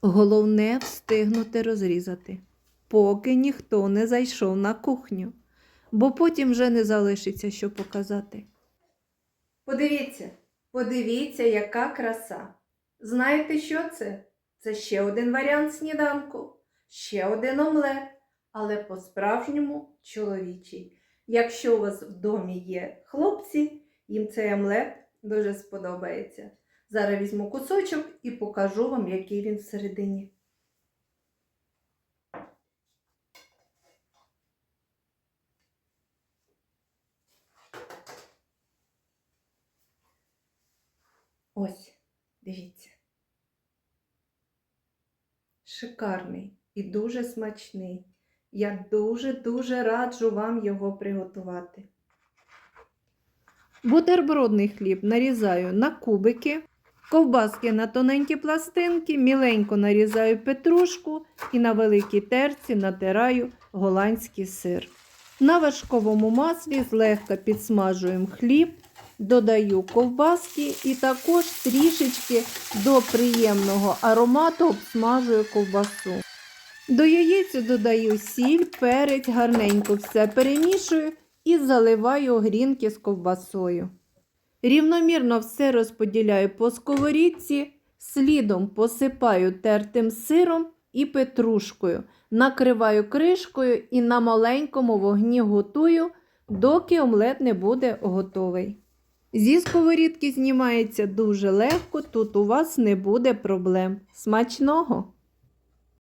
Головне встигнути розрізати, поки ніхто не зайшов на кухню, бо потім вже не залишиться, що показати. Подивіться, подивіться, яка краса. Знаєте, що це? Це ще один варіант сніданку, ще один омлет, але по-справжньому чоловічий. Якщо у вас в домі є хлопці, їм цей омлет дуже сподобається. Зараз візьму кусочок і покажу вам, який він всередині. Ось, дивіться. Шикарний і дуже смачний. Я дуже-дуже раджу вам його приготувати. Бутербродний хліб нарізаю на кубики, ковбаски на тоненькі пластинки, міленько нарізаю петрушку і на великій терці натираю голландський сир. На вершковому маслі злегка підсмажуємо хліб, додаю ковбаски і також трішечки до приємного аромату обсмажую ковбасу. До яєць додаю сіль, перець, гарненько все перемішую і заливаю огрінки з ковбасою. Рівномірно все розподіляю по сковорідці, слідом посипаю тертим сиром і петрушкою, накриваю кришкою і на маленькому вогні готую, доки омлет не буде готовий. Зі сковорідки знімається дуже легко, тут у вас не буде проблем. Смачного!